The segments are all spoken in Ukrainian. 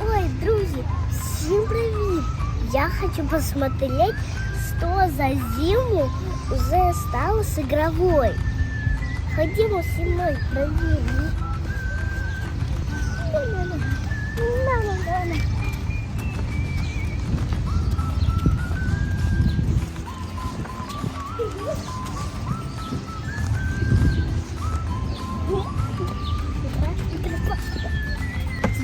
Ой, друзья, всім привіт! Я хочу посмотреть, что за зиму уже стало с игровой. Ходимо со мной, проверим.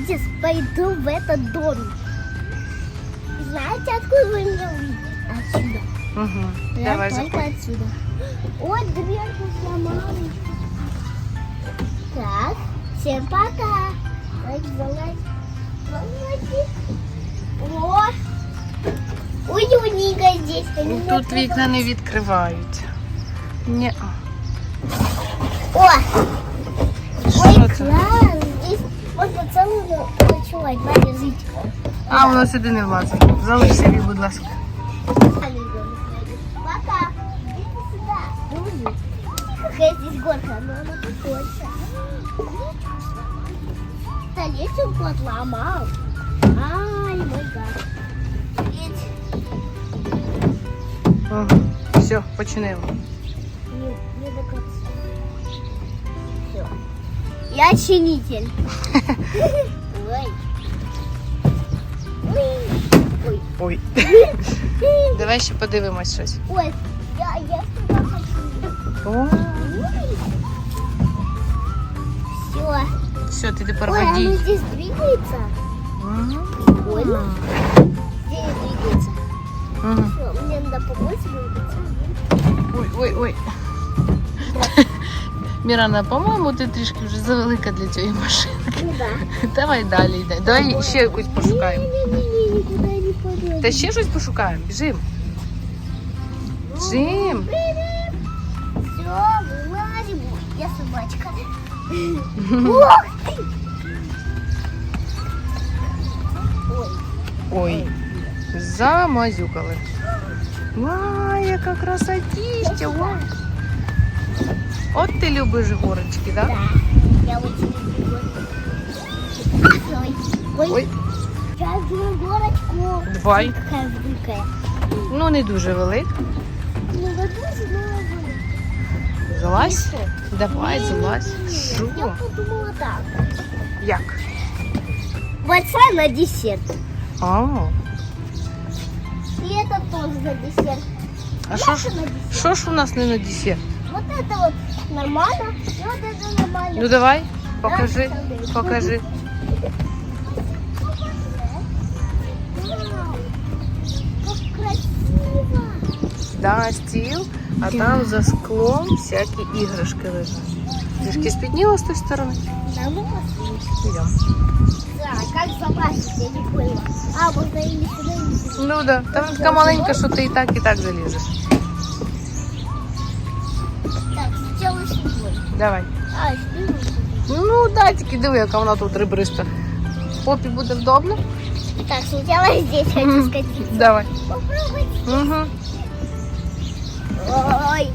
На-на-на. На-на-на-на. Сейчас пойду в этот дом. Знаете, откуда вы меня увидите? Отсюда. Угу. Я Давай только заходь. отсюда. Ой, дверку сломали. Так, всем пока. Лайк за лайк. Молодец. О, уютненько здесь. Ну, Тут вікна не відкривають. Ні. О, Що ой, це? А, воно сюди не влазить. Залиш собі, будь ласка. Пока. Иди сюда. Какая здесь горка, но она больше. Столетию подломал. Ай, мой гад. Все, починили. не, не до конца. Я чинитель. Ой. Ой. Давай еще подивимось щось. Ой, я я сюди хочу. Все. Все, ти тепер а водій. Ой, воно здесь двигається. Ой. Здесь двигається. Все, мені треба помочь. Ой, ой, ой. Мірана, по-моєму, ти трішки вже завелика для цієї машини. Ну да. Давай далі йде. Давай ще якусь пошукаємо. Не-не-не, никуда не пойду. Та ще щось пошукаємо. Біжим. Біжим. Все, вылазим. Я собачка. Ух ты! Ой, Ой, замазюкали. Вай, яка красотища! Вау. От ти любиш горочки, так? да. Я очень люблю Ой, ой. Ой, Я люблю горочку. давай. Какая великая. Ну, не дуже велика. Ну, вот дуже много. Залазь. Давай, залазь. Я подумала так. Як? Большая на десерт. А, И это тоже на десерт. а що ж, що ж у нас не на десерт? Вот это вот нормально, и вот это нормально. Ну давай, покажи, покажи. Да, стіл, а там за склом всякі іграшки лежать. Трішки спітніло з тої сторони. Да, ну. Йдемо. Да, как залазить, я не поняла. А, сюда, или сюда. Ну да, там така маленька, що ти і так, і так залізеш. Давай. А. Ну да, тільки диви, яка вона тут ребриста. Попі буде вдобно? Так, сначала здесь хочу скатиться. Давай. Попробуй. Угу. Ой.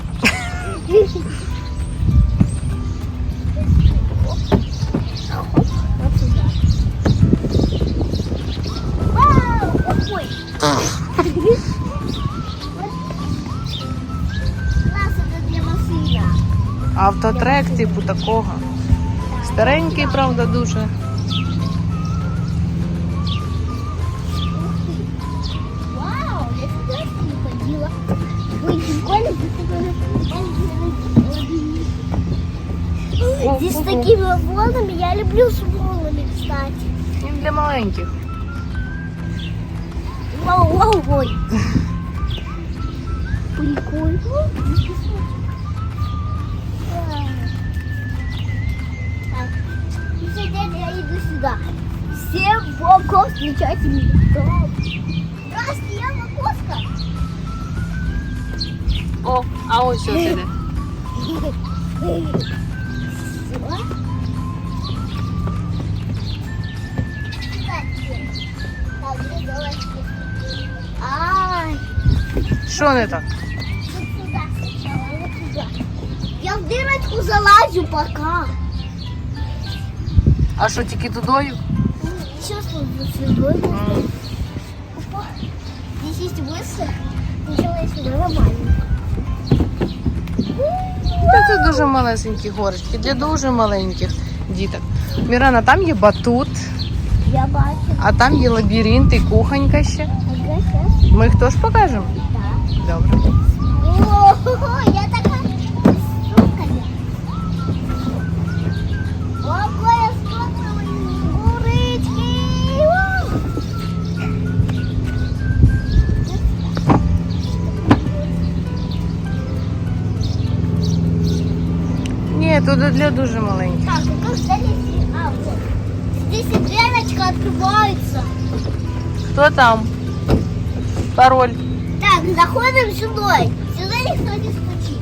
Вот сюда. Вау! Ой. Автотрек, типу такого. Старенький, правда, дуже. Вау, я сюда не ходила. Ой, прикольно, здесь с такими волнами, я люблю с волнами, кстати. Він для маленьких. Вау, вау, ой. Прикольно. сюда. Всем Волков замечательный дом. Здравствуйте, я Волковка. О, а он все сюда. Что он это? Я в дырочку залазю пока. А що, тільки тудою? Сейчас вот за собой. Опа. Здесь есть выше. Ничего сюда нормально. Це дуже малесенькі горочки для дуже маленьких діток. Мірана, там є батут, Я бачу. а там є лабіринт і кухонька ще. Ага, сейчас. Ми їх теж покажемо? Да. Добре. О, я такая тут для дуже маленьких. Так, как здесь? А, вот. Здесь и дверочка открывается. Хто там? Пароль. Так, заходим сюда. Сюда никто не стучит.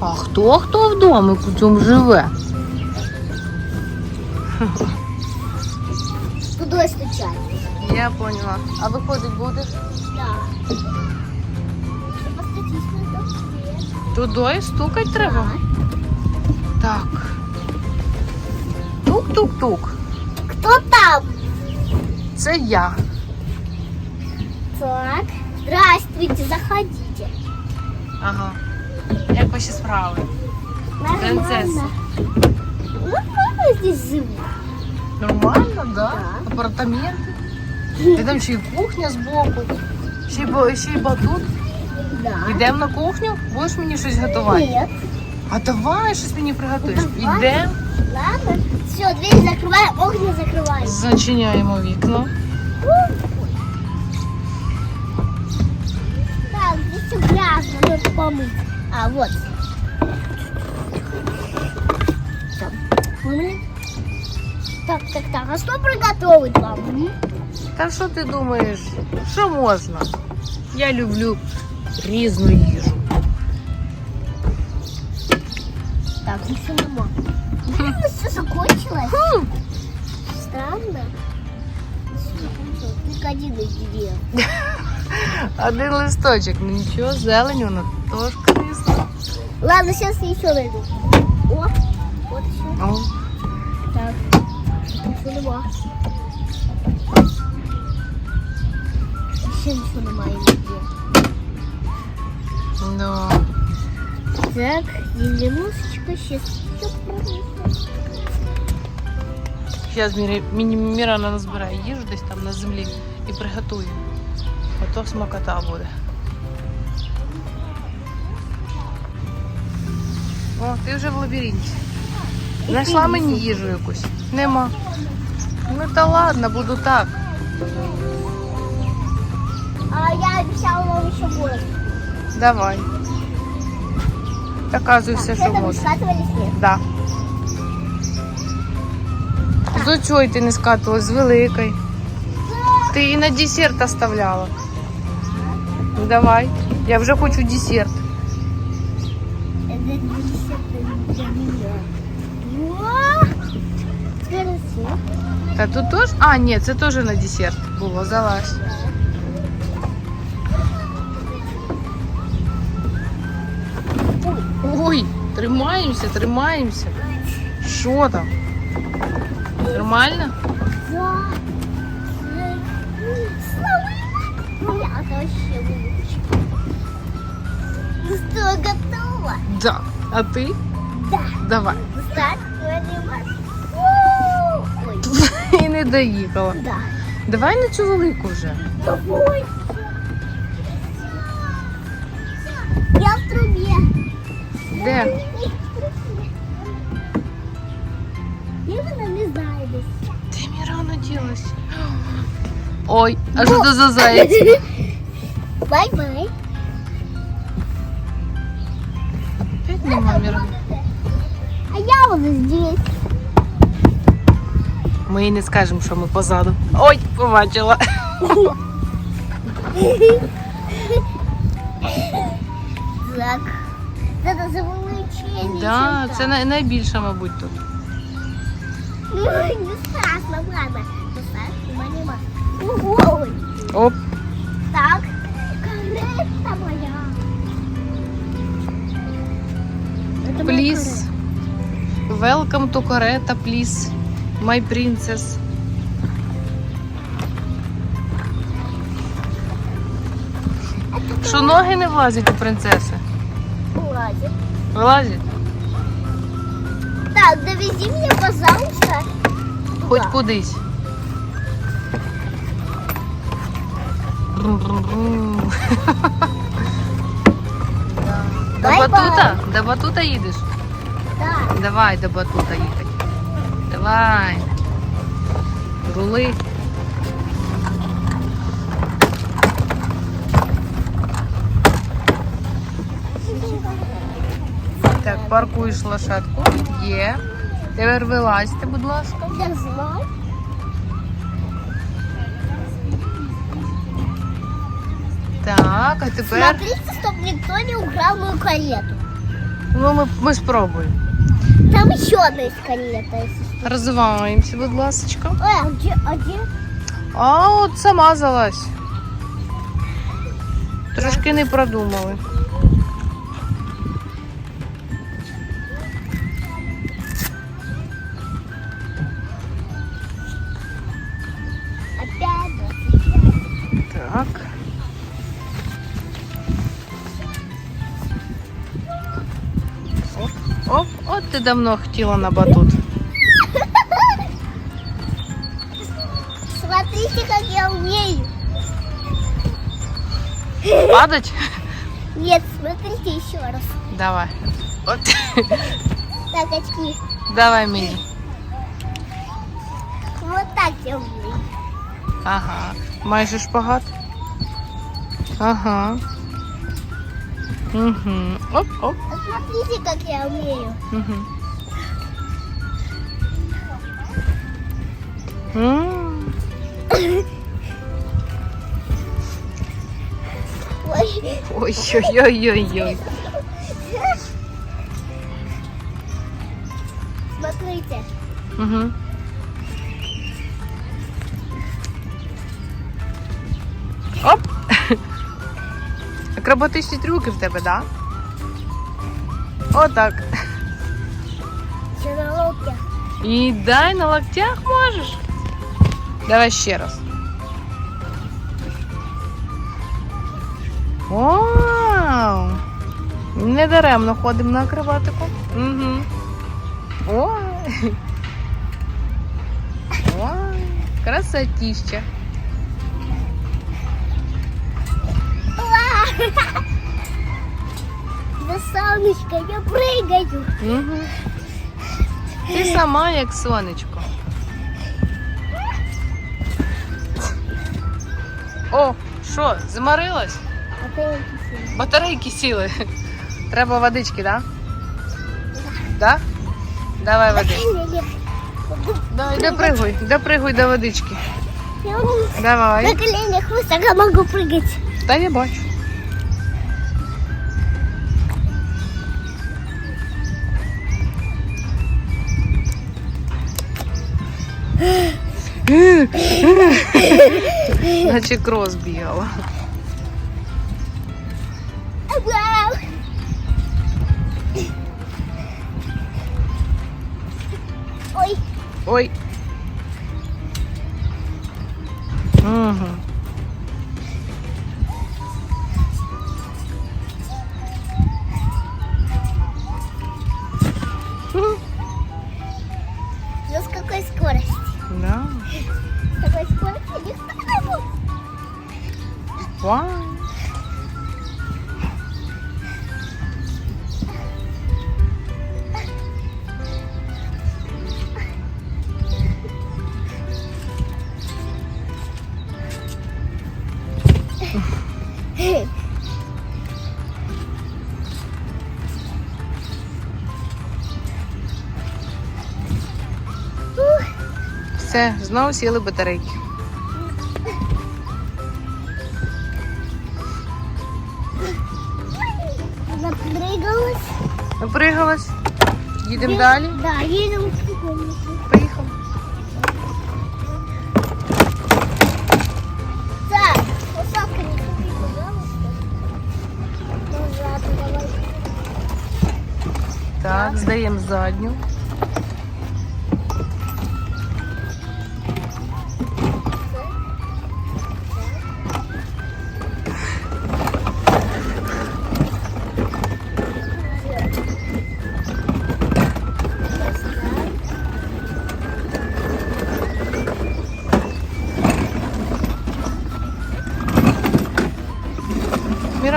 А хто хто в домику цьому живе? Туда стучать. Я поняла. А виходить будеш? Да. Тудою стукать треба. Так. Тук-тук-тук. Кто там? Це я. Так. Здравствуйте, заходите. Ага. Як ваші справи? Принцесса. Нормально здесь живу. Нормально, да? Так. Апартаменти. І там ще й кухня збоку. Ще й, ще й батут. Да. Йдемо на кухню, будеш мені щось готувати. Нет. А давай щось мені приготуєш. Ну, давай. Йдемо, Ладно. Все, дверь закрываем, окна закрываем. зачиняємо вікно. Так, здесь все грязно, надо помыть. А, вот. Там. Помыли? Так, так, так. А что приготовить вам? м? Та що ти думаєш? Що можна? Я люблю різну їжу. Так, еще нема. Наверное, все закончилось. Странно. Только один из деревьев. Один листочок, ну нічого, зелень вона теж корисна. Ладно, сейчас я еще найду. О, вот еще. О, Так. Еще нема. Еще ничего нема, я нигде. Да. Так, зеленушечка, сейчас пронесу. Зараз Мірана назбирає їжу десь там на землі і приготує. Ото смакота буде. О, ти вже в лабіринті. Знайшла мені їжу якусь? Нема. Ну та ладно, буду так. А я обещала вам еще больше. Давай. Доказуй все, що это вы можеш. скатывали снег? Да. З оцьої ти не скатувалась, з великої. Ти її на десерт оставляла. Ну, Давай. Я вже хочу десерт. Это десятый для меня. О, Хорошо. Та тут теж? А, ні, це теж на десерт було. Залазь. Тримаємося, тримаємося. Що там? Нормально? Ну что, готово? Да. А ти? Да. Давай. Ой, І не доїхала. да. Давай на цю велику вже. Ой. Де? Я вона не знаю десь. Де Мірана ділась? Ой, а що це за заяць? Бай-бай. Опять нема Мірани. А я вот здесь. Ми їй не скажемо, що ми позаду. Ой, побачила. Да, це най- найбільша, мабуть, тут. Ну, не страшно, ладно. Не страшно, нема. Ого. Оп, Так. Карета моя. Это моя пліс. Welcome to Корета, please. My princess. Що ноги не влазять у принцеси? Ладно. Вилазять? Так, довези меня, пожалуйста. Хоч Да. кудись. До батута? До батута їдеш? Да. Давай до батута їхати. Давай. Рули. паркуєш лошадку. Є. Тепер вилазьте, будь ласка. Я знаю. Так, а тепер Смотрите, чтоб никто не украл мою карету. ну, ми, ми спробуємо. Там еще одна есть карета, если что. Розвиваємося, будь ласка. Ой, а где, а где? А от сама залазь. Трошки не продумали. Оп, от ти давно хотіла на батут. Смотрите, как я умею. Падать? Нет, смотрите еще раз. Давай. От. Так, очки. Давай мені. Вот так я умею. Ага. Майже шпагат. Ага. Угу. Оп, оп. Смотрите, как я умею. Угу. М. Ой-ой-ой-ой-ой. Смотрите. Угу. Акробатичні трюки в тебе, так? Да? Отак. Все на локтях. І дай на локтях можеш. Давай ще раз. Вау! Не даремно ходимо на акробатику. Угу. Ой. Ой, красотища. Уа! За солнышко я прыгаю. Угу. Ти сама як сонечко. О, що, заморилась? А ты написала. Батарейки сіли. Треба водички, да? Да? Давай води. Давай, допригуй, допригуй до водички. Я на Давай. коленях высоко могу прыгать. Та я бачу. Наче крос бігала. Ой, Ой. Угу. Все, знову сіли батарейки. Запрыгалась. Напригалась. Їдемо далі. Да, едем в комнату. Поїхали. Так, посадка не купи, пожалуйста. Назад давай. Так, здаємо задню.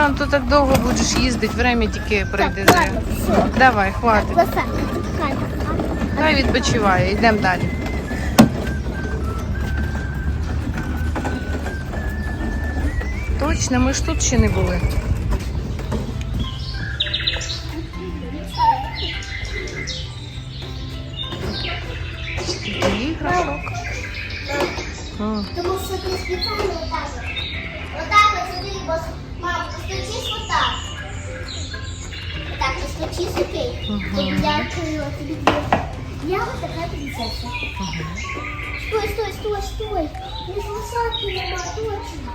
Міран, ти так довго будеш їздити, время тільки прийде. Так, ладно, все. Давай, хватить. Хай відпочиває, йдемо далі. Точно, ми ж тут ще не були. Іграшок. Тому що ти спеціально отак. Отак от сюди, бо Так, постучись, окей. Я открыла тобі. Я вот така принцесса. Стой, стой, стой, стой. Не злосадки нема, точно.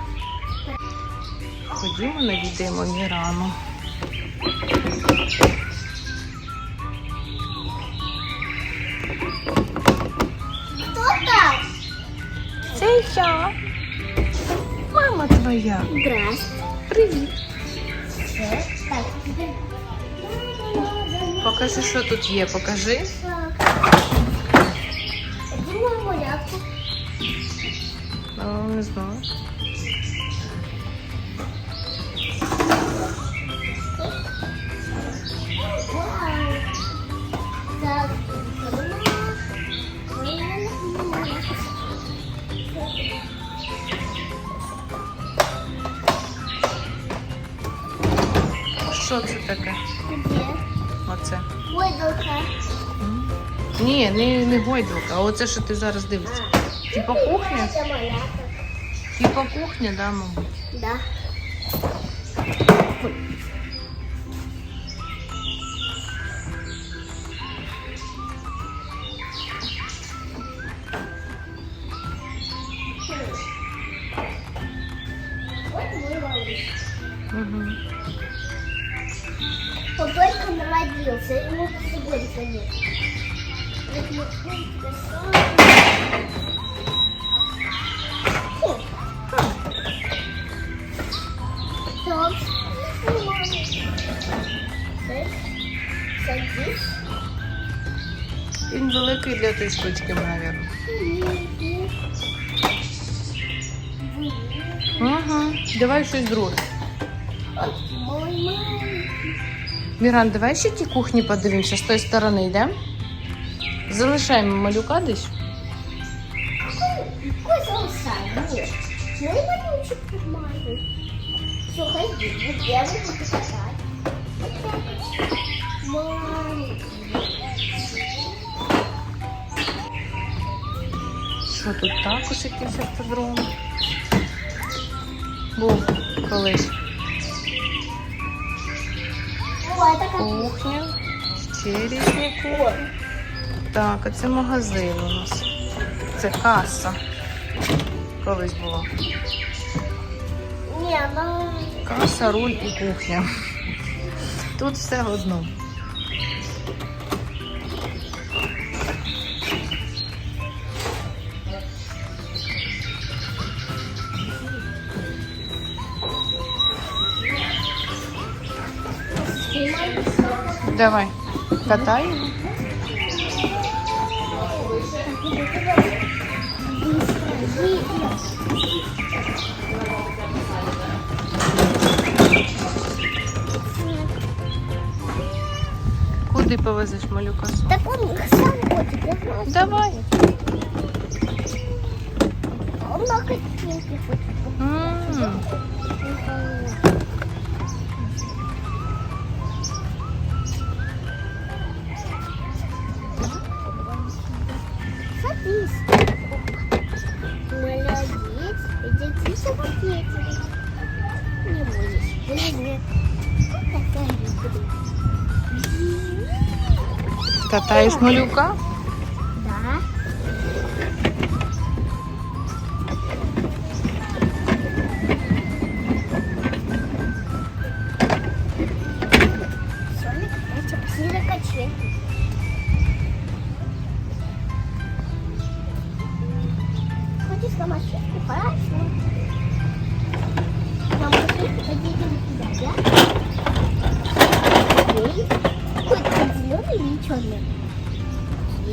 Ходімо, навідаємо Мірану. Хто там? Це я. Мама твоя. Здрасте. Привіт. Покажи, що тут є. Покажи. Малявку. Ну, не знаю. Що це таке? Оце. Гойдалка. Ні, не, не гойдалка, а оце, що ти зараз дивишся. Типа кухня? Типа кухня, да, мабуть. Да. Він великий для тої штучки, мабуть. Угу. Давай щось друге. Мой маленький. Міран, давай ще ті кухні подивимося з тої сторони йдемо. Залишаємо малюка десь. Какой залысай? Що тут також якийсь автодром? Був колись. Кухня. Ще різні кухні. Так, а це магазин у нас. Це каса. Колись була. Ну... Каса, руль і кухня. Тут все одно. Давай, катаємо. Куди повезеш малюка? Так он сам я знаю. Давай. он на картинке хочет. М, Садись. Иди та із малюка?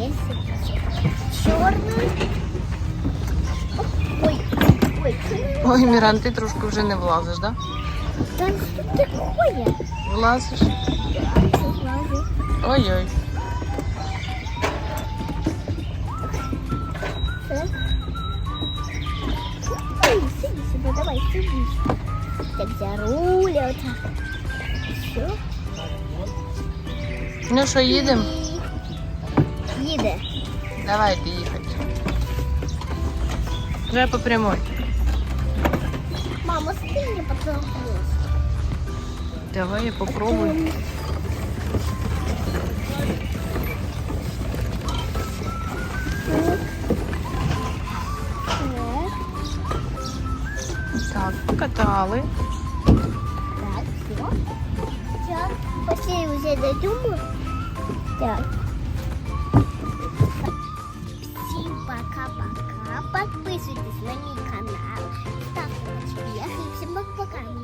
Есть. Черный. Ой, ой, черный. Ой, Міран, ти трошки вже не влазиш, так? да? Что тут такое? Влазиш? Да. Ой-ой. Ой, сиди сюда, давай, сиди. Так, за руль, вот так. Все. Ну що, їдемо? Їде. Давайте їхати. Вже по прямой. Мама, скинь мне потом хвост. Давай я попробую. Так, покатали. так, все. Сейчас, пошли уже додому. Так, пока-пока. Подписывайтесь на мой канал. Ставьте подписчики. И всем пока-пока.